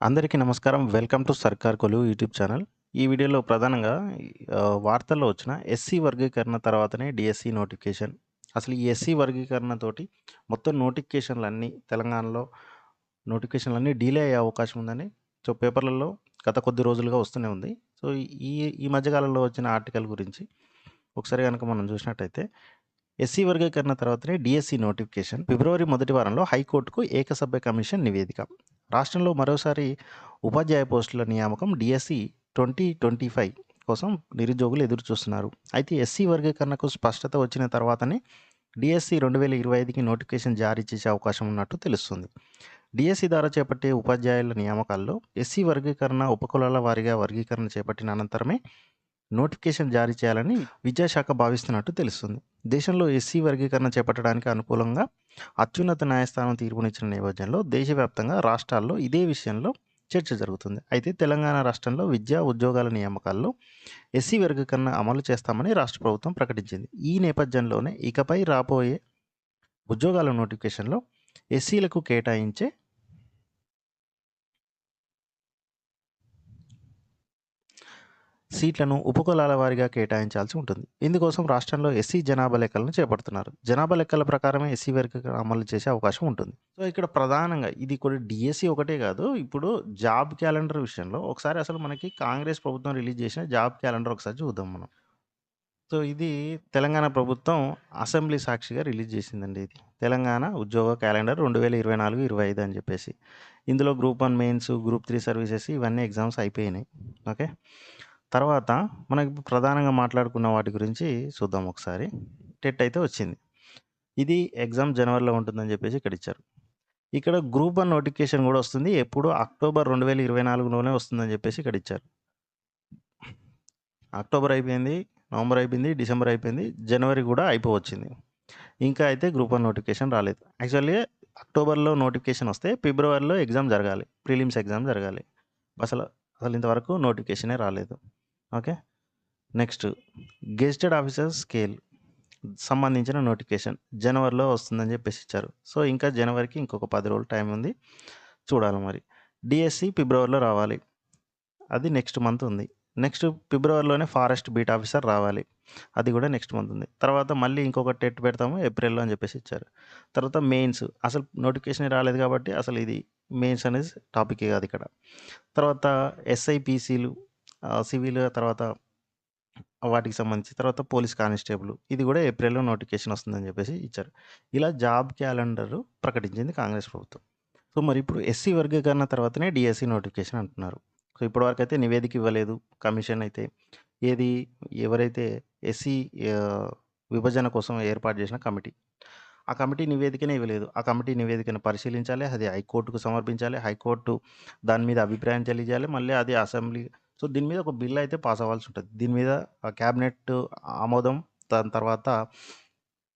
అందరికీ నమస్కారం. Welcome to సర్కార్ కొలువు యూట్యూబ్ ఛానల్. ఈ వీడియోలో ప్రధానంగా వార్తల్లో వచ్చిన ఎస్సీ వర్గీకరణ తర్వాతనే డిఎస్సీ నోటిఫికేషన్. అసలు ఈ ఎస్సీ వర్గీకరణతోటి మొత్తం నోటిఫికేషన్‌లన్నీ తెలంగాణలో నోటిఫికేషన్‌లన్నీ డిలే అయ్యే అవకాశం ఉందని సో, పేపర్‌లలో గత కొద్ది రోజులుగా వస్తూనే ఉంది. సో, ఈ ఈ మధ్య కాలంలో వచ్చిన ఆర్టికల్ గురించి ఒకసారి కనుక మనం చూసినట్టయితే ఎస్సీ వర్గీకరణ తర్వాతనే డిఎస్సీ నోటిఫికేషన్. ఫిబ్రవరి మొదటి వారంలో హైకోర్టుకు ఏకసభ్య కమిషన్ నివేదిక. రాష్ట్రంలో మరోసారి ఉపాధ్యాయ పోస్టుల నియామకం డీఎస్సీ 2025 కోసం నిరుద్యోగులు ఎదురుచూస్తున్నారు. అయితే ఎస్సీ వర్గీకరణకు స్పష్టత వచ్చిన తర్వాతనే డిఎస్సి రెండు వేల ఇరవై ఐదుకి నోటిఫికేషన్ జారీ చేసే అవకాశం ఉన్నట్టు తెలుస్తుంది. డిఎస్సి ద్వారా చేపట్టే ఉపాధ్యాయుల నియామకాల్లో ఎస్సీ వర్గీకరణ ఉపకులాల వారీగా వర్గీకరణ చేపట్టిన అనంతరమే నోటిఫికేషన్ జారీ చేయాలని విద్యాశాఖ భావిస్తున్నట్టు తెలుస్తుంది. దేశంలో ఎస్సీ వర్గీకరణ చేపట్టడానికి అనుకూలంగా అత్యున్నత న్యాయస్థానం తీర్పునిచ్చిన నేపథ్యంలో దేశవ్యాప్తంగా రాష్ట్రాల్లో ఇదే విషయంలో చర్చ జరుగుతుంది. అయితే తెలంగాణ రాష్ట్రంలో విద్యా, ఉద్యోగాల నియామకాల్లో ఎస్సీ వర్గీకరణ అమలు చేస్తామని రాష్ట్ర ప్రభుత్వం ప్రకటించింది. ఈ నేపథ్యంలోనే ఇకపై రాబోయే ఉద్యోగాల నోటిఫికేషన్‌లో ఎస్సీలకు కేటాయించే సీట్లను ఉపకులాల వారీగా కేటాయించాల్సి ఉంటుంది. ఇందుకోసం రాష్ట్రంలో ఎస్సీ జనాభా లెక్కలను చేపడుతున్నారు. జనాభా లెక్కల ప్రకారమే ఎస్సీ వర్గీకరణ అమలు చేసే అవకాశం ఉంటుంది. సో, ఇక్కడ ప్రధానంగా ఇది కూడా డిఎస్సీ ఒకటే కాదు. ఇప్పుడు జాబ్ క్యాలెండర్ విషయంలో ఒకసారి అసలు మనకి కాంగ్రెస్ ప్రభుత్వం రిలీజ్ చేసిన జాబ్ క్యాలెండర్ ఒకసారి చూద్దాం మనం. సో, ఇది తెలంగాణ ప్రభుత్వం అసెంబ్లీ సాక్షిగా రిలీజ్ చేసిందండి ఇది. తెలంగాణ ఉద్యోగ క్యాలెండర్ 2024, 25 అని చెప్పేసి. ఇందులో group one mains, group three services ఇవన్నీ ఎగ్జామ్స్ అయిపోయినాయి. ఓకే. తర్వాత మనకి ప్రధానంగా మాట్లాడుకున్న వాటి గురించి చూద్దాం ఒకసారి. టెట్ అయితే వచ్చింది. ఇది ఎగ్జామ్ జనవరిలో ఉంటుందని చెప్పేసి ఇక్కడ ఇచ్చారు. ఇక్కడ గ్రూప్ వన్ నోటిఫికేషన్ కూడా వస్తుంది. ఎప్పుడు అక్టోబర్ 2024లోనే వస్తుందని చెప్పేసి ఇక్కడ ఇచ్చారు. అక్టోబర్ అయిపోయింది. నవంబర్ అయిపోయింది. డిసెంబర్ అయిపోయింది. జనవరి కూడా అయిపోవచ్చింది. ఇంకా అయితే గ్రూప్ వన్ నోటిఫికేషన్ రాలేదు. యాక్చువల్లీ అక్టోబర్‌లో నోటిఫికేషన్ వస్తే ఫిబ్రవరిలో ఎగ్జామ్ జరగాలి. ప్రిలిమ్స్ ఎగ్జామ్ జరగాలి. అసలు అసలు ఇంతవరకు నోటిఫికేషనే రాలేదు. Okay. Next gazetted officer scale సంబంధించిన నోటిఫికేషన్ జనవరిలో వస్తుందని చెప్పేసి ఇచ్చారు. సో, ఇంకా జనవరికి ఇంకొక పది రోజులు టైం ఉంది. చూడాలి మరి. డిఎస్సి ఫిబ్రవరిలో రావాలి. అది నెక్స్ట్ మంత్ ఉంది. నెక్స్ట్ ఫిబ్రవరిలోనే ఫారెస్ట్ బీట్ ఆఫీసర్ రావాలి. అది కూడా నెక్స్ట్ మంత్ ఉంది. తర్వాత మళ్ళీ ఇంకొక టెట్ పెడతాము ఏప్రిల్‌లో అని చెప్పేసి ఇచ్చారు. తర్వాత మెయిన్స్ అసలు నోటిఫికేషన్ రాలేదు కాబట్టి అసలు ఇది మెయిన్స్ అనేది టాపికే కాదు ఇక్కడ. తర్వాత ఎస్ఐపీసీలు సివిల్ తర్వాత వాటికి సంబంధించి తర్వాత పోలీస్ కానిస్టేబుల్ ఇది కూడా ఏప్రిల్‌లో నోటిఫికేషన్ వస్తుందని చెప్పేసి ఇచ్చారు. ఇలా జాబ్ క్యాలెండర్ ప్రకటించింది కాంగ్రెస్ ప్రభుత్వం. సో, మరి ఇప్పుడు ఎస్సీ వర్గీకరణ తర్వాతనే డిఎస్సి నోటిఫికేషన్ అంటున్నారు. సో, ఇప్పటివరకైతే నివేదిక ఇవ్వలేదు. కమిషన్ అయితే ఏది ఎవరైతే ఎస్సీ విభజన కోసం ఏర్పాటు చేసిన కమిటీ. ఆ కమిటీ నివేదికనే ఇవ్వలేదు. ఆ కమిటీ నివేదికను పరిశీలించాలి. అది హైకోర్టుకు సమర్పించాలి. హైకోర్టు దాని మీద అభిప్రాయం తెలియజేయాలి. మళ్ళీ అది అసెంబ్లీ సో, దీని మీద ఒక బిల్ అయితే పాస్ అవ్వాల్సి ఉంటుంది దీని మీద క్యాబినెట్ ఆమోదం దాని తర్వాత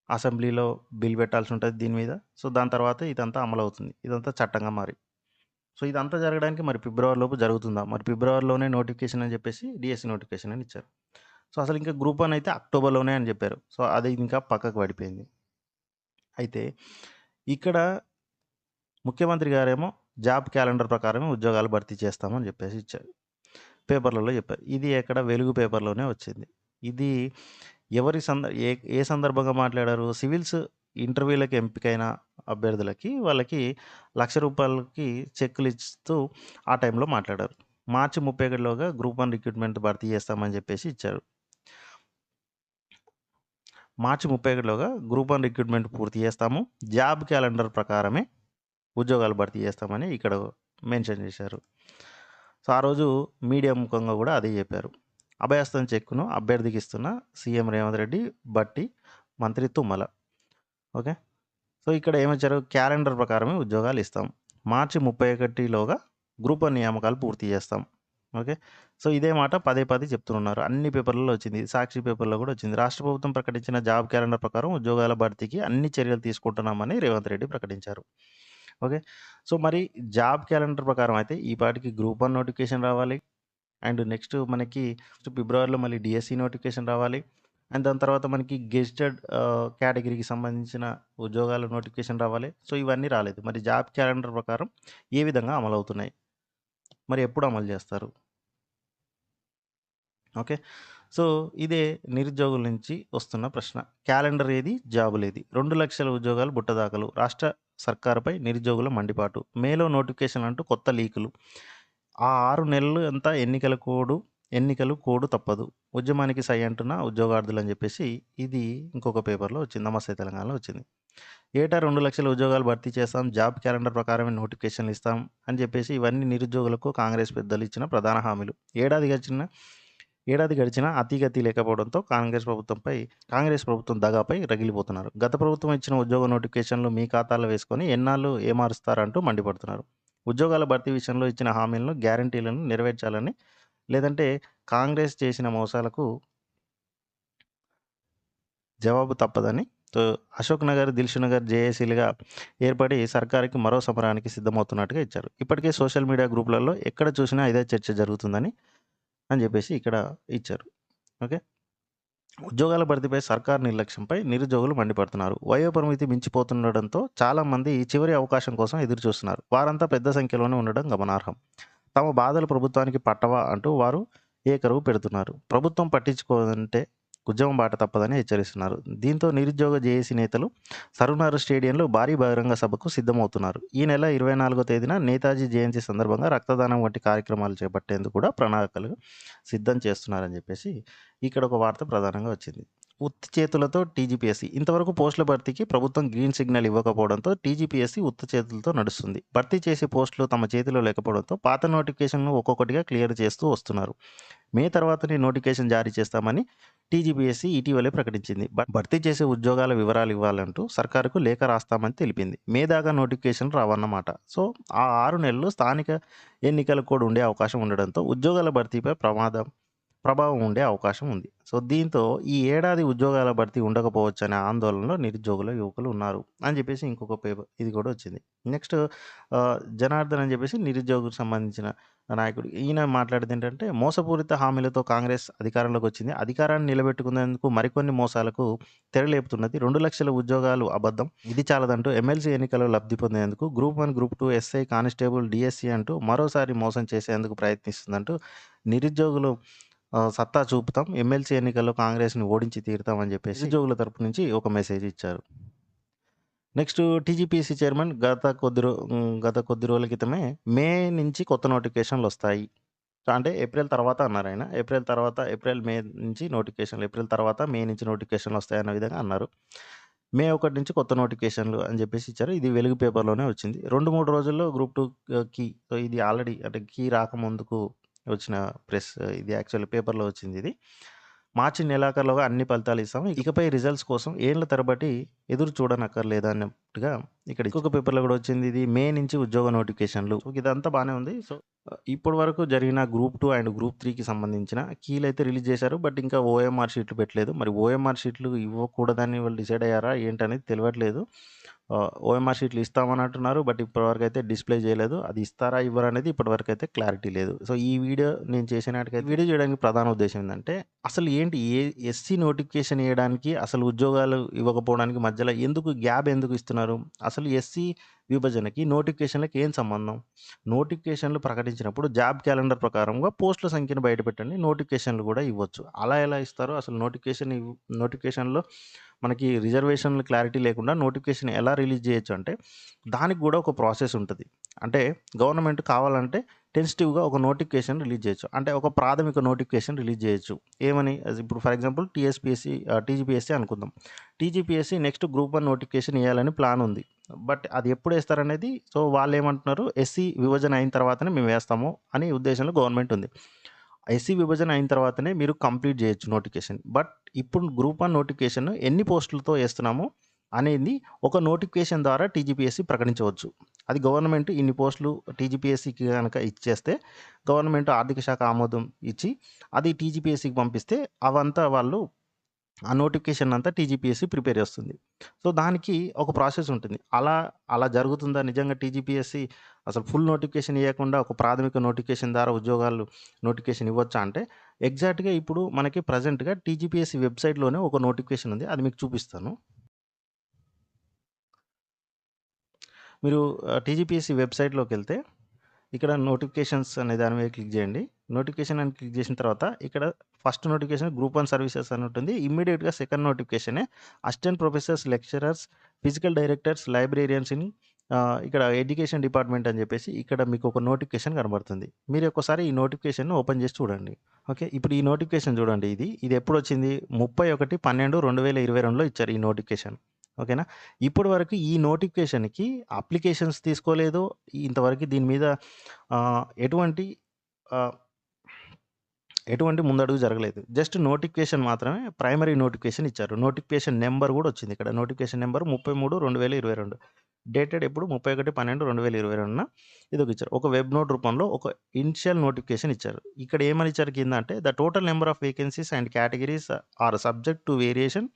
అసెంబ్లీలో బిల్ పెట్టాల్సి ఉంటుంది దీని మీద. సో, దాని తర్వాత ఇదంతా అమలు అవుతుంది ఇదంతా చట్టంగా మారి. సో, ఇదంతా జరగడానికి మరి ఫిబ్రవరిలోపు జరుగుతుందా? మరి ఫిబ్రవరిలోనే నోటిఫికేషన్ అని చెప్పేసి డిఎస్సి నోటిఫికేషన్ అని ఇచ్చారు. సో, అసలు ఇంకా గ్రూప్ వన్ అయితే అక్టోబర్‌లోనే అని చెప్పారు. సో, అది ఇంకా పక్కకు పడిపోయింది. అయితే ఇక్కడ ముఖ్యమంత్రి గారేమో జాబ్ క్యాలెండర్ ప్రకారమే ఉద్యోగాలు భర్తీ చేస్తామని చెప్పేసి ఇచ్చారు. పేపర్‌లలో చెప్పారు. ఇది ఎక్కడ వెలుగు పేపర్‌లోనే వచ్చింది. ఇది ఎవరి సంద ఏ ఏ సందర్భంగా మాట్లాడారు? సివిల్స్ ఇంటర్వ్యూలకు ఎంపికైన అభ్యర్థులకి వాళ్ళకి లక్ష రూపాయలకి చెక్కులు ఇస్తూ ఆ టైంలో మాట్లాడారు. మార్చి 31లోగా గ్రూప్ వన్ రిక్రూట్‌మెంట్ భర్తీ చేస్తామని చెప్పేసి ఇచ్చారు. మార్చి 31లోగా గ్రూప్ వన్ రిక్రూట్‌మెంట్ పూర్తి చేస్తాము. జాబ్ క్యాలెండర్ ప్రకారమే ఉద్యోగాలు భర్తీ చేస్తామని ఇక్కడ మెన్షన్ చేశారు. సో, ఆ రోజు మీడియా ముఖంగా కూడా అదే చెప్పారు. అభయస్థం చెక్కును అభ్యర్థికి ఇస్తున్న సీఎం రేవంత్ రెడ్డి, భట్టి, మంత్రి తుమ్మల. ఓకే. సో, ఇక్కడ ఏమొచ్చారు క్యాలెండర్ ప్రకారమే ఉద్యోగాలు ఇస్తాం. మార్చి 31లోగా గ్రూప్ నియామకాలు పూర్తి చేస్తాం. ఓకే. సో, ఇదే మాట పదే పదే చెప్తున్నారు. అన్ని పేపర్‌లలో వచ్చింది. సాక్షి పేపర్‌లో కూడా వచ్చింది. రాష్ట్ర ప్రభుత్వం ప్రకటించిన జాబ్ క్యాలెండర్ ప్రకారం ఉద్యోగాల భర్తీకి అన్ని చర్యలు తీసుకుంటున్నామని రేవంత్ రెడ్డి ప్రకటించారు. ఓకే. సో, మరి జాబ్ క్యాలెండర్ ప్రకారం అయితే ఈ పాటికి గ్రూప్ వన్ నోటిఫికేషన్ రావాలి. అండ్ నెక్స్ట్ మనకి ఫిబ్రవరిలో మళ్ళీ డీఎస్సీ నోటిఫికేషన్ రావాలి. అండ్ దాని తర్వాత మనకి గెజిటెడ్ కేటగిరీకి సంబంధించిన ఉద్యోగాల నోటిఫికేషన్ రావాలి. సో, ఇవన్నీ రాలేదు. మరి జాబ్ క్యాలెండర్ ప్రకారం ఏ విధంగా అమలు అవుతున్నాయి మరి ఎప్పుడు అమలు చేస్తారు? ఓకే. సో, ఇదే నిరుద్యోగుల నుంచి వస్తున్న ప్రశ్న. క్యాలెండర్ ఏది? జాబులేది? 2,00,000 ఉద్యోగాలు బుట్టదాఖలు. రాష్ట్ర సర్కారుపై నిరుద్యోగుల మండిపాటు. మేలో నోటిఫికేషన్ అంటూ కొత్త లీకులు. ఆ ఆరు నెలలు అంతా ఎన్నికల కోడు ఎన్నికలు కోడు తప్పదు. ఉద్యమానికి సై అంటున్న ఉద్యోగార్థులని చెప్పేసి ఇది ఇంకొక పేపర్‌లో వచ్చింది. నమస్తే తెలంగాణలో వచ్చింది. ఏటా రెండు లక్షల ఉద్యోగాలు భర్తీ చేస్తాం. జాబ్ క్యాలెండర్ ప్రకారమే నోటిఫికేషన్లు ఇస్తాం అని చెప్పేసి ఇవన్నీ నిరుద్యోగులకు కాంగ్రెస్ పెద్దలు ఇచ్చిన ప్రధాన హామీలు. ఏడాది గడిచిన ఏడాది గడిచినా అతిగతి లేకపోవడంతో కాంగ్రెస్ ప్రభుత్వంపై కాంగ్రెస్ ప్రభుత్వం దగాపై రగిలిపోతున్నారు. గత ప్రభుత్వం ఇచ్చిన ఉద్యోగ నోటిఫికేషన్లు మీ ఖాతాలో వేసుకొని ఎన్నాళ్ళు ఏమారుస్తారంటూ మండిపడుతున్నారు. ఉద్యోగాల భర్తీ విషయంలో ఇచ్చిన హామీలను, గ్యారంటీలను నెరవేర్చాలని లేదంటే కాంగ్రెస్ చేసిన మోసాలకు జవాబు తప్పదని అశోక్ నగర్, దిల్సుఖ్‌నగర్ జేఏసీలుగా ఏర్పడి సర్కారుకి మరో సమరానికి సిద్ధమవుతున్నట్టుగా ఇచ్చారు. ఇప్పటికే సోషల్ మీడియా గ్రూపులలో ఎక్కడ చూసినా ఇదే చర్చ జరుగుతుందని అని చెప్పేసి ఇక్కడ ఇచ్చారు. ఓకే. ఉద్యోగాల భర్తీపై సర్కార్ నిర్లక్ష్యంపై నిరుద్యోగులు మండిపడుతున్నారు. వయోపరిమితి మించిపోతుండడంతో చాలామంది ఈ చివరి అవకాశం కోసం ఎదురుచూస్తున్నారు. వారంతా పెద్ద సంఖ్యలోనే ఉండడం గమనార్హం. తమ బాధలు ప్రభుత్వానికి పట్టవా అంటూ వారు ఏకరువు పెడుతున్నారు. ప్రభుత్వం పట్టించుకోదంటే ఉద్యమం బాట తప్పదని హెచ్చరిస్తున్నారు. దీంతో నిరుద్యోగ జేఏసీ నేతలు సరునారు స్టేడియంలో భారీ బహిరంగ సభకు సిద్ధమవుతున్నారు. ఈ నెల 24వ తేదీన నేతాజీ జయంతి సందర్భంగా రక్తదానం వంటి కార్యక్రమాలు చేపట్టేందుకు కూడా ప్రణాళికలు సిద్ధం చేస్తున్నారని చెప్పేసి ఇక్కడ ఒక వార్త ప్రధానంగా వచ్చింది. ఉత్తి చేతులతో టీజీపీఎస్సీ ఇంతవరకు పోస్టుల భర్తీకి ప్రభుత్వం గ్రీన్ సిగ్నల్ ఇవ్వకపోవడంతో టీజీపీఎస్సీ ఉత్త చేతులతో నడుస్తుంది. భర్తీ చేసే పోస్టులు తమ చేతిలో లేకపోవడంతో పాత నోటిఫికేషన్ను ఒక్కొక్కటిగా క్లియర్ చేస్తూ వస్తున్నారు. మే తర్వాతనే నోటిఫికేషన్ జారీ చేస్తామని టీజీపీఎస్సీ ఇటీవలే ప్రకటించింది. భర్తీ చేసే ఉద్యోగాల వివరాలు ఇవ్వాలంటూ సర్కారుకు లేఖ రాస్తామని తెలిపింది. మే దాకా నోటిఫికేషన్ రావన్నమాట. సో, ఆ ఆరు నెలలు స్థానిక ఎన్నికలు కూడా ఉండే అవకాశం ఉండడంతో ఉద్యోగాల భర్తీపై ప్రమాదం ప్రభావం ఉండే అవకాశం ఉంది. సో, దీంతో ఈ ఏడాది ఉద్యోగాల భర్తీ ఉండకపోవచ్చనే ఆందోళనలో నిరుద్యోగుల యువకులు ఉన్నారు అని చెప్పేసి ఇంకొక పేపర్ ఇది కూడా వచ్చింది. నెక్స్ట్ జనార్దన్ అని చెప్పేసి నిరుద్యోగులకు సంబంధించిన నాయకుడు. ఈయన మాట్లాడేది ఏంటంటే మోసపూరిత హామీలతో కాంగ్రెస్ అధికారంలోకి వచ్చింది. అధికారాన్ని నిలబెట్టుకునేందుకు మరికొన్ని మోసాలకు తెరలేపుతున్నది. రెండు లక్షల ఉద్యోగాలు అబద్ధం. ఇది చాలదంటూ ఎమ్మెల్సీ ఎన్నికల్లో లబ్ధి పొందేందుకు group one, group two, SI, constable, DSC అంటూ మరోసారి మోసం చేసేందుకు ప్రయత్నిస్తుందంటూ నిరుద్యోగులు సత్తా చూపుతాం. ఎమ్మెల్సీ ఎన్నికల్లో కాంగ్రెస్‌ని ఓడించి తీరుతాం అని చెప్పేసి నిరుద్యోగుల తరపు నుంచి ఒక మెసేజ్ ఇచ్చారు. నెక్స్ట్ టీజీపీఎస్సీ చైర్మన్ గత కొద్ది రో గత కొద్ది రోజుల క్రితమే మే నుంచి కొత్త నోటిఫికేషన్లు వస్తాయి. అంటే ఏప్రిల్ తర్వాత అన్నారాయన. ఏప్రిల్ తర్వాత ఏప్రిల్, మే నుంచి నోటిఫికేషన్లు ఏప్రిల్ తర్వాత మే నుంచి నోటిఫికేషన్లు వస్తాయన్న విధంగా అన్నారు. మే 1 నుంచి కొత్త నోటిఫికేషన్లు అని చెప్పేసి ఇచ్చారు. ఇది వెలుగు పేపర్‌లోనే వచ్చింది. 2, 3 రోజుల్లో గ్రూప్ టూ కీ సో, ఇది ఆల్రెడీ అంటే కీ రాకముందుకు వచ్చిన ప్రెస్ ఇది యాక్చువల్లీ పేపర్‌లో వచ్చింది ఇది. మార్చి నెలాఖరులోగా అన్ని ఫలితాలు ఇస్తాము ఇకపై రిజల్ట్స్ కోసం ఏళ్ళ తరబడి ఎదురు చూడనక్కర్లేదు అన్నట్టుగా ఇక్కడ ఇంకొక పేపర్‌లో కూడా వచ్చింది ఇది మే నుంచి ఉద్యోగ నోటిఫికేషన్లు. సో, ఇదంతా బానే ఉంది. సో, ఇప్పటి వరకు జరిగిన గ్రూప్ టూ అండ్ గ్రూప్ త్రీకి సంబంధించిన కీలైతే రిలీజ్ చేశారు. బట్ ఇంకా ఓఎంఆర్ షీట్లు పెట్టలేదు. మరి ఓఎంఆర్ షీట్లు ఇవ్వకూడదని వాళ్ళు డిసైడ్ అయ్యారా ఏంటనేది తెలవట్లేదు. ఆహ్, ఓఎంఆర్ షీట్లు ఇస్తామని అంటున్నారు. బట్ ఇప్పటివరకైతే డిస్‌ప్లే చేయలేదు. అది ఇస్తారా? ఇవ్వరా? అనేది ఇప్పటివరకైతే క్లారిటీ లేదు. సో, ఈ వీడియో నేను చేసినట్టుగైతే వీడియో చేయడానికి ప్రధాన ఉద్దేశ్యం ఏందంటే అసలు ఏంటి ఏ ఎస్సీ నోటిఫికేషన్ ఇయ్యడానికి అసలు ఉద్యోగాలు ఇవ్వకపోవడానికి మధ్యలో ఎందుకు గ్యాప్ ఎందుకు ఇస్తున్నారు? అసలు ఎస్సీ విభజనకి నోటిఫికేషన్లకు ఏం సంబంధం? నోటిఫికేషన్‌లు ప్రకటించినప్పుడు జాబ్ క్యాలెండర్ ప్రకారంగా పోస్టుల సంఖ్యను బయటపెట్టండి. నోటిఫికేషన్‌లు కూడా ఇవ్వచ్చు. అలా ఎలా ఇస్తారో అసలు నోటిఫికేషన్ నోటిఫికేషన్‌లో మనకి రిజర్వేషన్‌లు క్లారిటీ లేకుండా నోటిఫికేషన్ ఎలా రిలీజ్ చేయొచ్చు అంటే దానికి కూడా ఒక ప్రాసెస్ ఉంటుంది అంటే గవర్నమెంట్ కావాలంటే టెన్సిటివ్‌గా ఒక నోటిఫికేషన్ రిలీజ్ చేయొచ్చు. అంటే ఒక ప్రాథమిక నోటిఫికేషన్ రిలీజ్ చేయొచ్చు. ఏమని? ఇప్పుడు ఫర్ ఎగ్జాంపుల్ టీఎస్పిఎస్సి టీజీపీఎస్సీ అనుకుందాం. TGPSC next group one notification వేయాలని ప్లాన్ ఉంది. బట్ అది ఎప్పుడు వేస్తారనేది సో, వాళ్ళు ఏమంటున్నారు ఎస్సీ విభజన అయిన తర్వాతనే మేము వేస్తాము అని ఉద్దేశంలో గవర్నమెంట్ ఉంది. ఎస్సీ విభజన అయిన తర్వాతనే మీరు కంప్లీట్ చేయొచ్చు నోటిఫికేషన్. బట్ ఇప్పుడు గ్రూప్ వన్ నోటిఫికేషన్ ఎన్ని పోస్టులతో వేస్తున్నామో అనేది ఒక నోటిఫికేషన్ ద్వారా టీజీపీఎస్సీ ప్రకటించవచ్చు. అది గవర్నమెంట్ ఇన్ని పోస్టులు టీజీపీఎస్సీకి కనుక ఇచ్చేస్తే గవర్నమెంట్ ఆర్థిక శాఖ ఆమోదం ఇచ్చి అది టీజీపీఎస్సీకి పంపిస్తే అవంతా వాళ్ళు ఆ నోటిఫికేషన్ అంతా టీజీపీఎస్సీ ప్రిపేర్ చేస్తుంది. సో, దానికి ఒక ప్రాసెస్ ఉంటుంది. అలా అలా జరుగుతుందా నిజంగా టీజీపీఎస్సీ అసలు ఫుల్ నోటిఫికేషన్ ఇయ్యకుండా ఒక ప్రాథమిక నోటిఫికేషన్ ద్వారా ఉద్యోగాలు నోటిఫికేషన్ ఇవ్వచ్చా అంటే ఎగ్జాక్ట్‌గా ఇప్పుడు మనకి ప్రెజెంట్‌గా టీజీపీఎస్సీ వెబ్‌సైట్‌లోనే ఒక నోటిఫికేషన్ ఉంది. అది మీకు చూపిస్తాను. మీరు ఆహ్, టీజీపీఎస్సీ వెబ్‌సైట్‌లోకెళ్తే ఇక్కడ నోటిఫికేషన్స్ అనే దాని మీద క్లిక్ చేయండి. నోటిఫికేషన్ అని క్లిక్ చేసిన తర్వాత ఇక్కడ first notification group one services అని ఉంటుంది. ఇమ్మీడియట్గా second నోటిఫికేషనే assistant professors, lecturers, physical directors, librarians in ఇక్కడ ఎడ్యుకేషన్ డిపార్ట్మెంట్ అని చెప్పేసి ఇక్కడ మీకు ఒక నోటిఫికేషన్ కనబడుతుంది. మీరు ఒక్కసారి ఈ నోటిఫికేషన్ ఓపెన్ చేసి చూడండి. ఓకే. ఇప్పుడు ఈ నోటిఫికేషన్ చూడండి ఇది. ఇది ఎప్పుడు వచ్చింది ముప్పై ఒకటి పన్నెండు రెండు వేల ఇరవై రెండులో ఇచ్చారు ఈ నోటిఫికేషన్. ఓకేనా. ఇప్పటి వరకు ఈ నోటిఫికేషన్‌కి అప్లికేషన్స్ తీసుకోలేదు. ఇంతవరకు దీని మీద ఎటువంటి ఎటువంటి ముందడుగు జరగలేదు. జస్ట్ నోటిఫికేషన్ మాత్రమే ప్రైమరీ నోటిఫికేషన్ ఇచ్చారు. నోటిఫికేషన్ నెంబర్ కూడా వచ్చింది ఇక్కడ. నోటిఫికేషన్ నంబర్ 33/2022 డేటెడ్ ఎప్పుడు 31/12/2022న ఇదొక ఇచ్చారు. ఒక వెబ్ నోట్ రూపంలో ఒక ఇనిషియల్ నోటిఫికేషన్ ఇచ్చారు. ఇక్కడ ఏమని ఇచ్చారు కింద అంటే the total number of vacancies and categories are subject to variation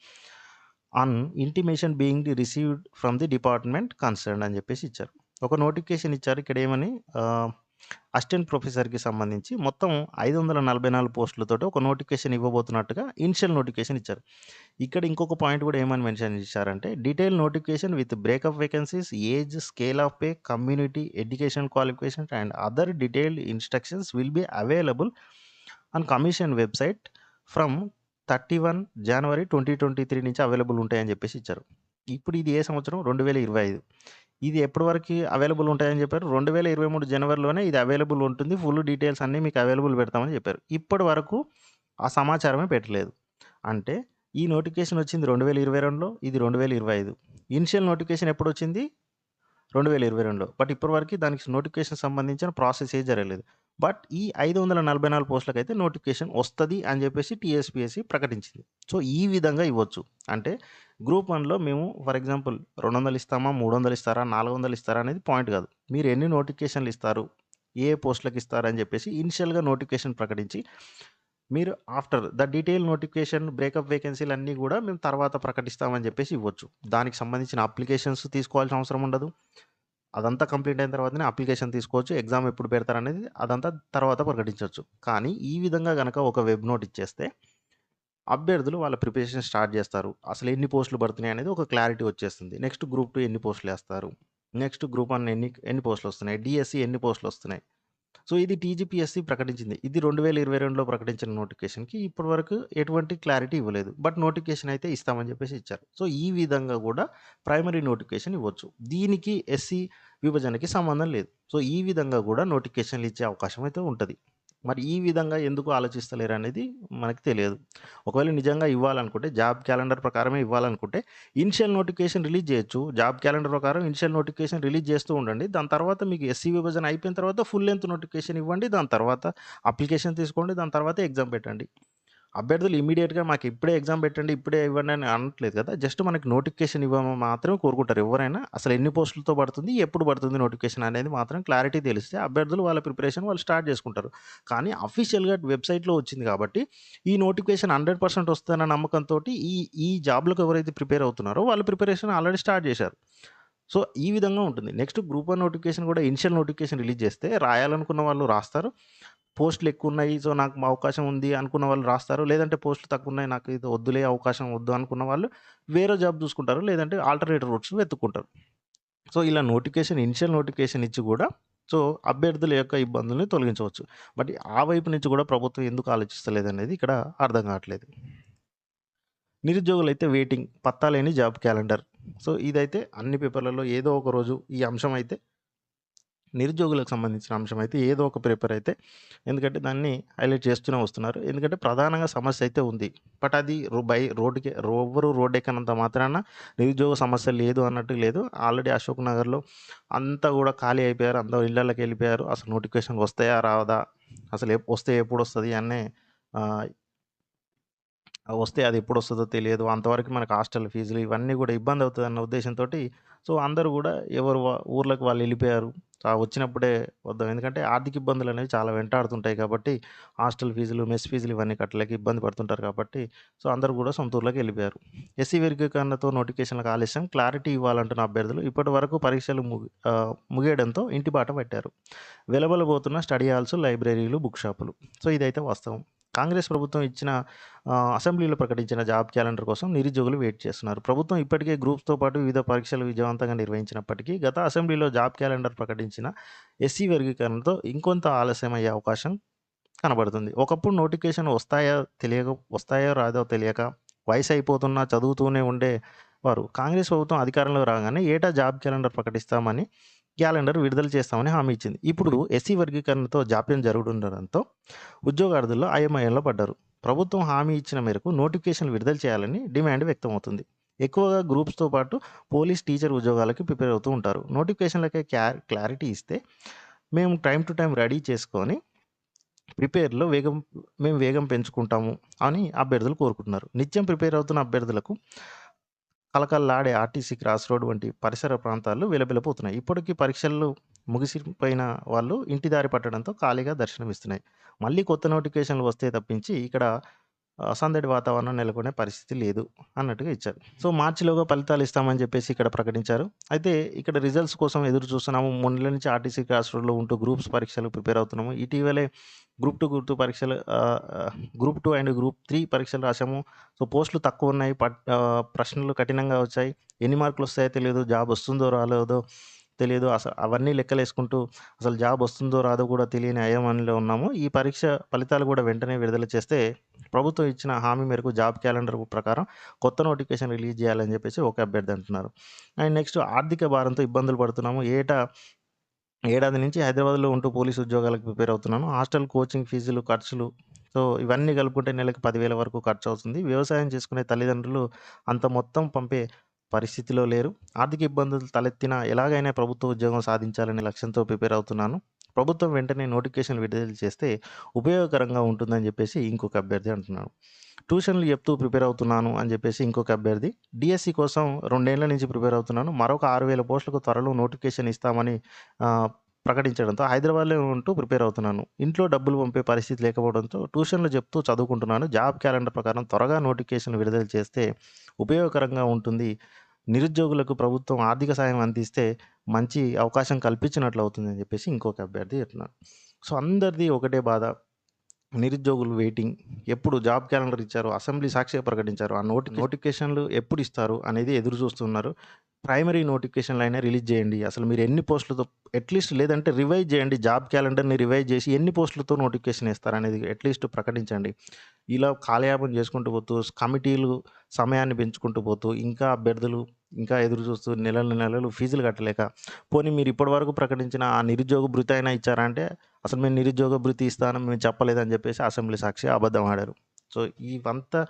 on intimation being received from the department concern అని చెప్పేసి ఇచ్చారు. ఒక నోటిఫికేషన్ ఇచ్చారు. ఇక్కడ ఏమని అసిస్టెంట్ ప్రొఫెసర్‌కి సంబంధించి మొత్తం 544 పోస్టులతోటి ఒక నోటిఫికేషన్ ఇవ్వబోతున్నట్టుగా ఇనిషియల్ నోటిఫికేషన్ ఇచ్చారు. ఇక్కడ ఇంకొక పాయింట్ కూడా ఏమని మెన్షన్ చేశారంటే detail notification with breakup vacancies, age, scale of pay, community, education qualification and other detailed instructions will be available on commission website from 31 January 2023 నుంచి అవైలబుల్ ఉంటాయని చెప్పేసి ఇచ్చారు. ఇప్పుడు ఇది ఏ సంవత్సరం? 2025. ఇది ఎప్పటివరకు అవైలబుల్ ఉంటాయని చెప్పారు? 2023 జనవరిలోనే ఇది అవైలబుల్ ఉంటుంది. ఫుల్ డీటెయిల్స్ అన్నీ మీకు అవైలబుల్ పెడతామని చెప్పారు. ఇప్పటి వరకు ఆ సమాచారమే పెట్టలేదు. అంటే ఈ నోటిఫికేషన్ వచ్చింది 2022లో. ఇది 2025. ఇనిషియల్ నోటిఫికేషన్ ఎప్పుడు వచ్చింది రెండు వేల ఇరవై రెండులో బట్ ఇప్పటి వరకు దానికి నోటిఫికేషన్ సంబంధించిన ప్రాసెస్ ఏ జరగలేదు. బట్ ఈ 544 పోస్టులకైతే నోటిఫికేషన్ వస్తుంది అని చెప్పేసి టీఎస్‌పీఎస్‌సీ ప్రకటించింది. సో, ఈ విధంగా ఇవ్వచ్చు. అంటే గ్రూప్ వన్లో మేము ఫర్ ఎగ్జాంపుల్ 200 ఇస్తామా? 300 ఇస్తారా? 400 ఇస్తారా? అనేది పాయింట్ కాదు. మీరు ఎన్ని నోటిఫికేషన్‌లు ఇస్తారు? ఏ పోస్టులకు ఇస్తారు? అని చెప్పేసి ఇనిషియల్‌గా నోటిఫికేషన్ ప్రకటించి మీరు after the detail notification, breakup వేకెన్సీలు అన్నీ కూడా మేము తర్వాత ప్రకటిస్తామని చెప్పేసి ఇవ్వచ్చు. దానికి సంబంధించిన అప్లికేషన్స్ తీసుకోవాల్సిన అవసరం ఉండదు. అదంతా కంప్లీట్ అయిన తర్వాతనే అప్లికేషన్ తీసుకోవచ్చు. ఎగ్జామ్ ఎప్పుడు పెడతారనేది అదంతా తర్వాత ప్రకటించవచ్చు కానీ ఈ విధంగా గనక ఒక వెబ్ నోట్ ఇచ్చేస్తే అభ్యర్థులు వాళ్ళ ప్రిపరేషన్ స్టార్ట్ చేస్తారు. అసలు ఎన్ని పోస్టులు పడుతున్నాయి అనేది ఒక క్లారిటీ వచ్చేస్తుంది. నెక్స్ట్ గ్రూప్ టూ ఎన్ని పోస్టులు వేస్తారు నెక్స్ట్ గ్రూప్ వన్ ఎన్ని ఎన్ని పోస్టులు వస్తున్నాయి? డిఎస్సి ఎన్ని పోస్టులు వస్తున్నాయి? సో, ఇది టీజీపీఎస్సీ ప్రకటించింది. ఇది 2022లో ప్రకటించిన నోటిఫికేషన్‌కి ఇప్పటి వరకు ఎటువంటి క్లారిటీ ఇవ్వలేదు. బట్ నోటిఫికేషన్ అయితే ఇస్తామని చెప్పేసి ఇచ్చారు. సో, ఈ విధంగా కూడా ప్రైమరీ నోటిఫికేషన్ ఇవ్వచ్చు. దీనికి ఎస్సీ విభజనకి సంబంధం లేదు. సో, ఈ విధంగా కూడా నోటిఫికేషన్‌లు ఇచ్చే అవకాశం అయితే ఉంటుంది మరి ఈ విధంగా ఎందుకు ఆలోచిస్తలేరు అనేది మనకి తెలియదు. ఒకవేళ నిజంగా ఇవ్వాలనుకుంటే జాబ్ క్యాలెండర్ ప్రకారమే ఇవ్వాలనుకుంటే ఇనిషియల్ నోటిఫికేషన్ రిలీజ్ చేయొచ్చు. జాబ్ క్యాలెండర్ ప్రకారం ఇనిషియల్ నోటిఫికేషన్ రిలీజ్ చేస్తూ ఉండండి. దాని తర్వాత మీకు ఎస్సీ విభజన అయిపోయిన తర్వాత ఫుల్ లెంత్ నోటిఫికేషన్ ఇవ్వండి. దాని తర్వాత అప్లికేషన్ తీసుకోండి. దాని తర్వాత ఎగ్జామ్ పెట్టండి. అభ్యర్థులు ఇమీడియట్గా మాకు ఇప్పుడే ఎగ్జామ్ పెట్టండి, ఇప్పుడే ఇవ్వండి అని అనట్లేదు కదా! జస్ట్ మనకి నోటిఫికేషన్ ఇవ్వమని మాత్రమే కోరుకుంటారు ఎవరైనా. అసలు ఎన్ని పోస్టులతో పడుతుంది? ఎప్పుడు పడుతుంది నోటిఫికేషన్ అనేది మాత్రం క్లారిటీ తెలిస్తే అభ్యర్థులు వాళ్ళ ప్రిపరేషన్ వాళ్ళు స్టార్ట్ చేసుకుంటారు. కానీ అఫీషియల్‌గా వెబ్‌సైట్‌లో వచ్చింది కాబట్టి ఈ నోటిఫికేషన్ హండ్రెడ్ పర్సెంట్ వస్తుందన్న నమ్మకంతోటి ఈ ఈ జాబ్‌లకు ఎవరైతే ప్రిపేర్ అవుతున్నారో వాళ్ళ ప్రిపరేషన్ ఆల్రెడీ స్టార్ట్ చేశారు. సో, ఈ విధంగా ఉంటుంది. నెక్స్ట్ గ్రూప్ వన్ నోటిఫికేషన్ కూడా ఇనిషియల్ నోటిఫికేషన్ రిలీజ్ చేస్తే రాయాలనుకున్న వాళ్ళు రాస్తారు. పోస్టులు ఎక్కువున్నాయి. సో, నాకు అవకాశం ఉంది అనుకున్న వాళ్ళు రాస్తారు. లేదంటే పోస్టులు తక్కువున్నాయి. నాకు ఇది వద్దులే అవకాశం వద్దు అనుకున్న వాళ్ళు వేరే జాబ్ చూసుకుంటారు. లేదంటే ఆల్టర్‌నేటివ్ రూట్స్ వెతుక్కుంటారు. సో, ఇలా నోటిఫికేషన్ ఇనిషియల్ నోటిఫికేషన్ ఇచ్చి కూడా సో, అభ్యర్థుల యొక్క ఇబ్బందుల్ని తొలగించవచ్చు. బట్ ఆ వైపు నుంచి కూడా ప్రభుత్వం ఎందుకు ఆలోచిస్తలేదు అనేది ఇక్కడ అర్థం కావట్లేదు. నిరుద్యోగులు అయితే వెయిటింగ్ పత్తా లేని జాబ్ క్యాలెండర్. సో, ఇదైతే అన్ని పేపర్‌లలో ఏదో ఒక రోజు ఈ అంశం అయితే నిరుద్యోగులకు సంబంధించిన అంశం అయితే ఏదో ఒక పేపర్ అయితే ఎందుకంటే దాన్ని హైలైట్ చేస్తూనే వస్తున్నారు. ఎందుకంటే ప్రధానంగా సమస్య అయితే ఉంది. బట్ అది బై రోడ్డుకి ఎవ్వరు రోడ్డెక్కనంత మాత్రాన నిరుద్యోగ సమస్య లేదు అన్నట్టు లేదు. ఆల్రెడీ అశోక్ నగర్‌లో అంతా కూడా ఖాళీ అయిపోయారు. అందరూ ఇళ్ళకి వెళ్ళిపోయారు. అసలు నోటిఫికేషన్ వస్తాయా? రావదా అసలు ఎప్ వస్తే వస్తుంది అనే వస్తే అది ఎప్పుడు వస్తుందో తెలియదు. అంతవరకు మనకు హాస్టల్ ఫీజులు ఇవన్నీ కూడా ఇబ్బంది అవుతదన్న ఉద్దేశంతోటి సో, అందరూ కూడా ఎవరు ఊర్లకు వాళ్ళు వెళ్ళిపోయారు. ఆ వచ్చినప్పుడే వద్దాం. ఎందుకంటే ఆర్థిక ఇబ్బందులు అనేవి చాలా వెంటాడుతుంటాయి కాబట్టి హాస్టల్ ఫీజులు, మెస్ ఫీజులు ఇవన్నీ కట్టలేక ఇబ్బంది పడుతుంటారు కాబట్టి సో, అందరూ కూడా సొంత ఊర్లోకి వెళ్ళిపోయారు. ఎస్సీ వర్గీకరణతో నోటిఫికేషన్‌లకు ఆలస్యం క్లారిటీ ఇవ్వాలంటున్న అభ్యర్థులు ఇప్పటి వరకు పరీక్షలు ముగి ముగియడంతో ఇంటి బాట పట్టారు. వెలవెలబోతున్న స్టడీ హాల్స్, లైబ్రరీలు, బుక్ షాపులు. సో, ఇదైతే వాస్తవం. కాంగ్రెస్ ప్రభుత్వం ఇచ్చిన అసెంబ్లీలో ప్రకటించిన జాబ్ క్యాలెండర్ కోసం నిరుద్యోగులు వెయిట్ చేస్తున్నారు. ప్రభుత్వం ఇప్పటికే గ్రూప్స్‌తో పాటు వివిధ పరీక్షలు విజయవంతంగా నిర్వహించినప్పటికీ గత అసెంబ్లీలో జాబ్ క్యాలెండర్ ప్రకటించిన ఎస్సీ వర్గీకరణతో ఇంకొంత ఆలస్యమయ్యే అవకాశం కనబడుతుంది. ఒకప్పుడు నోటిఫికేషన్ వస్తాయో తెలియక వస్తాయో రాదో తెలియక వయసు అయిపోతున్నా చదువుతూనే ఉండే వారు కాంగ్రెస్ ప్రభుత్వం అధికారంలో రాగానే ఏటా జాబ్ క్యాలెండర్ ప్రకటిస్తామని, క్యాలెండర్ విడుదల చేస్తామని హామీ ఇచ్చింది. ఇప్పుడు ఎస్సీ వర్గీకరణతో జాప్యం జరుగుతుండడంతో ఉద్యోగార్థులు అయోమయంలో పడ్డారు. ప్రభుత్వం హామీ ఇచ్చిన మేరకు నోటిఫికేషన్ విడుదల చేయాలని డిమాండ్ వ్యక్తమవుతుంది. ఎక్కువగా గ్రూప్స్‌తో పాటు పోలీస్, టీచర్ ఉద్యోగాలకి ప్రిపేర్ అవుతూ ఉంటారు. నోటిఫికేషన్‌లకే క్యా క్లారిటీ ఇస్తే మేము టైం టు టైం రెడీ చేసుకొని ప్రిపేర్‌లో వేగం మేము వేగం పెంచుకుంటాము అని అభ్యర్థులు కోరుకుంటున్నారు. నిత్యం ప్రిపేర్ అవుతున్న అభ్యర్థులకు కలకల్లాడే ఆర్టీసీ క్రాస్ రోడ్ వంటి పరిసర ప్రాంతాలు విలబిలపోతున్నాయి ఇప్పటికీ పరీక్షలు ముగిసిపోయిన వాళ్ళు ఇంటి దారి పట్టడంతో ఖాళీగా దర్శనమిస్తున్నాయి. మళ్ళీ కొత్త నోటిఫికేషన్‌లు వస్తే తప్పించి ఇక్కడ సందడి వాతావరణం నెలకొనే పరిస్థితి లేదు అన్నట్టుగా ఇచ్చారు. సో, మార్చిలోగా ఫలితాలు ఇస్తామని చెప్పేసి ఇక్కడ ప్రకటించారు. అయితే ఇక్కడ రిజల్ట్స్ కోసం ఎదురు చూస్తున్నాము. మూడు నెలల నుంచి ఆర్టీసీ క్రాస్ ఉంటూ గ్రూప్స్ పరీక్షలకు ప్రిపేర్ అవుతున్నాము. ఇటీవలే గ్రూప్ టూ గ్రూప్ టూ పరీక్షలు group two and group three పరీక్షలు రాసాము. సో, పోస్టులు తక్కువున్నాయి. పట్ ప్రశ్నలు కఠినంగా వచ్చాయి. ఎన్ని మార్కులు వస్తాయో తెలియదు. జాబ్ వస్తుందో రాలేదో తెలియదు. అసలు అవన్నీ లెక్కలేసుకుంటూ అసలు జాబ్ వస్తుందో రాదో కూడా తెలియని అయోమయంలో ఉన్నాము. ఈ పరీక్ష ఫలితాలు కూడా వెంటనే విడుదల చేస్తే ప్రభుత్వం ఇచ్చిన హామీ మేరకు జాబ్ క్యాలెండర్ ప్రకారం కొత్త నోటిఫికేషన్ రిలీజ్ చేయాలని చెప్పేసి ఒక అభ్యర్థి అంటున్నారు. అండ్ నెక్స్ట్ ఆర్థిక భారంతో ఇబ్బందులు పడుతున్నాము. ఏటా ఏడాది నుంచి హైదరాబాద్‌లో ఉంటూ పోలీస్ ఉద్యోగాలకు ప్రిపేర్ అవుతున్నాను. హాస్టల్, కోచింగ్ ఫీజులు, ఖర్చులు సో, ఇవన్నీ కలుపుకుంటే నెలకు పదివేల వరకు ఖర్చు అవుతుంది వ్యవసాయం చేసుకునే తల్లిదండ్రులు అంత మొత్తం పంపే పరిస్థితిలో లేరు. ఆర్థిక ఇబ్బందులు తలెత్తినా ఎలాగైనా ప్రభుత్వ ఉద్యోగం సాధించాలనే లక్ష్యంతో ప్రిపేర్ అవుతున్నాను. ప్రభుత్వం వెంటనే నోటిఫికేషన్ విడుదల చేస్తే ఉపయోగకరంగా ఉంటుందని చెప్పేసి ఇంకొక అభ్యర్థి అంటున్నాడు. ట్యూషన్లు చెప్తూ ప్రిపేర్ అవుతున్నాను అని చెప్పేసి ఇంకొక అభ్యర్థి. డీఎస్సీ కోసం రెండేళ్ళ నుంచి ప్రిపేర్ అవుతున్నాను. మరొక ఆరు వేల పోస్టులకు త్వరలో నోటిఫికేషన్ ఇస్తామని ప్రకటించడంతో హైదరాబాద్‌లో ఉంటూ ప్రిపేర్ అవుతున్నాను. ఇంట్లో డబ్బులు పంపే పరిస్థితి లేకపోవడంతో ట్యూషన్లు చెప్తూ చదువుకుంటున్నాను. జాబ్ క్యాలెండర్ ప్రకారం త్వరగా నోటిఫికేషన్ విడుదల చేస్తే ఉపయోగకరంగా ఉంటుంది. నిరుద్యోగులకు ప్రభుత్వం ఆర్థిక సాయం అందిస్తే మంచి అవకాశం కల్పించినట్లు అవుతుందని చెప్పేసి ఇంకొక అభ్యర్థి అంటున్నారు. సో, అందరిది ఒకటే బాధ. నిరుద్యోగులు వెయిటింగ్. ఎప్పుడు జాబ్ క్యాలెండర్ ఇచ్చారు. అసెంబ్లీ సాక్షిగా ప్రకటించారు. ఆ నోటి నోటిఫికేషన్‌లు ఎప్పుడు ఇస్తారు అనేది ఎదురు చూస్తున్నారు. ప్రైమరీ నోటిఫికేషన్‌లైనా రిలీజ్ చేయండి. అసలు మీరు ఎన్ని పోస్టులతో అట్‌లీస్ట్ లేదంటే రివైజ్ చేయండి. జాబ్ క్యాలెండర్‌ని రివైజ్ చేసి ఎన్ని పోస్టులతో నోటిఫికేషన్ ఇస్తారనేది అట్‌లీస్ట్ ప్రకటించండి. ఇలా కాలయాపన చేసుకుంటూ పోతూ కమిటీలు సమయాన్ని పెంచుకుంటూ పోతూ ఇంకా అభ్యర్థులు ఇంకా ఎదురు చూస్తూ నెలలు నెలలు ఫీజులు కట్టలేక పోనీ మీరు ఇప్పటివరకు ప్రకటించిన ఆ నిరుద్యోగ భృతి అయినా ఇచ్చారా అంటే అసలు మేము నిరుద్యోగ భృతి ఇస్తానని మేము చెప్పలేదని చెప్పేసి అసెంబ్లీ సాక్షి అబద్ధం ఆడారు. సో, ఇవంతా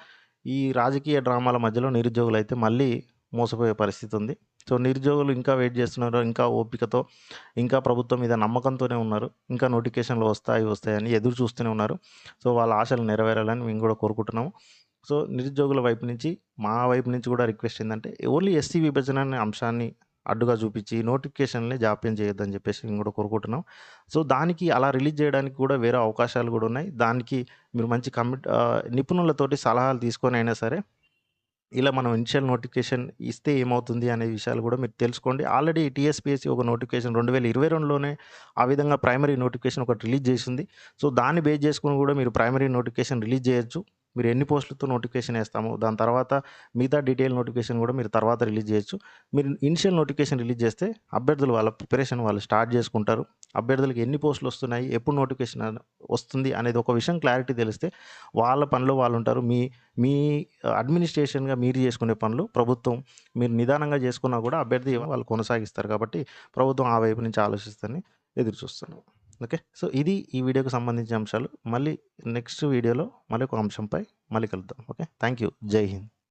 ఈ రాజకీయ డ్రామాల మధ్యలో నిరుద్యోగులైతే మళ్ళీ మోసపోయే పరిస్థితి ఉంది. సో, నిరుద్యోగులు ఇంకా వెయిట్ చేస్తున్నారు. ఇంకా ఓపికతో ఇంకా ప్రభుత్వం మీద నమ్మకంతోనే ఉన్నారు. ఇంకా నోటిఫికేషన్‌లు వస్తాయి వస్తాయని ఎదురు చూస్తూనే ఉన్నారు. సో, వాళ్ళ ఆశలు నెరవేరాలని మేము కూడా కోరుకుంటున్నాము. సో, నిరుద్యోగుల వైపు నుంచి మా వైపు నుంచి కూడా రిక్వెస్ట్ ఏంటంటే ఓన్లీ ఎస్సీ విభజన అనే అంశాన్ని అడ్డుగా చూపించి నోటిఫికేషన్లే జాప్యం చేయొద్దని చెప్పేసి మేము కూడా కోరుకుంటున్నాం. సో, దానికి అలా రిలీజ్ చేయడానికి కూడా వేరే అవకాశాలు కూడా ఉన్నాయి. దానికి మీరు మంచి కమిట్ నిపుణులతోటి సలహాలు తీసుకొని అయినా సరే ఇలా మనం ఇనిషియల్ నోటిఫికేషన్ ఇస్తే ఏమవుతుంది అనే విషయాలు కూడా మీరు తెలుసుకోండి. ఆల్రెడీ టీఎస్‌పీఎస్సీ ఒక నోటిఫికేషన్ 2022లోనే ఆ విధంగా ప్రైమరీ నోటిఫికేషన్ ఒకటి రిలీజ్ చేసింది. సో, దాన్ని బేస్ చేసుకొని కూడా మీరు ప్రైమరీ నోటిఫికేషన్ రిలీజ్ చేయొచ్చు. మీరు ఎన్ని పోస్టులతో నోటిఫికేషన్ వేస్తాము దాని తర్వాత మిగతా డీటెయిల్ నోటిఫికేషన్ కూడా మీరు తర్వాత రిలీజ్ చేయొచ్చు. మీరు ఇనిషియల్ నోటిఫికేషన్ రిలీజ్ చేస్తే అభ్యర్థులు వాళ్ళ ప్రిపరేషన్ వాళ్ళు స్టార్ట్ చేసుకుంటారు. అభ్యర్థులకు ఎన్ని పోస్టులు వస్తున్నాయి, ఎప్పుడు నోటిఫికేషన్ వస్తుంది అనేది ఒక విషయం క్లారిటీ తెలిస్తే వాళ్ళ పనిలో వాళ్ళు ఉంటారు. మీ మీ అడ్మినిస్ట్రేషన్‌గా మీరు చేసుకునే పనులు ప్రభుత్వం మీరు నిదానంగా చేసుకున్నా కూడా అభ్యర్థి వాళ్ళు కొనసాగిస్తారు కాబట్టి ప్రభుత్వం ఆ వైపు నుంచి ఆలోచిస్తని ఎదురు చూస్తున్నాం. ఓకే. సో, ఇది ఈ వీడియోకి సంబంధించిన అంశాలు. మళ్ళీ నెక్స్ట్ వీడియోలో మళ్ళీ ఒక అంశంపై మళ్ళీ కలుద్దాం. ఓకే. Thank you. జై హింద్.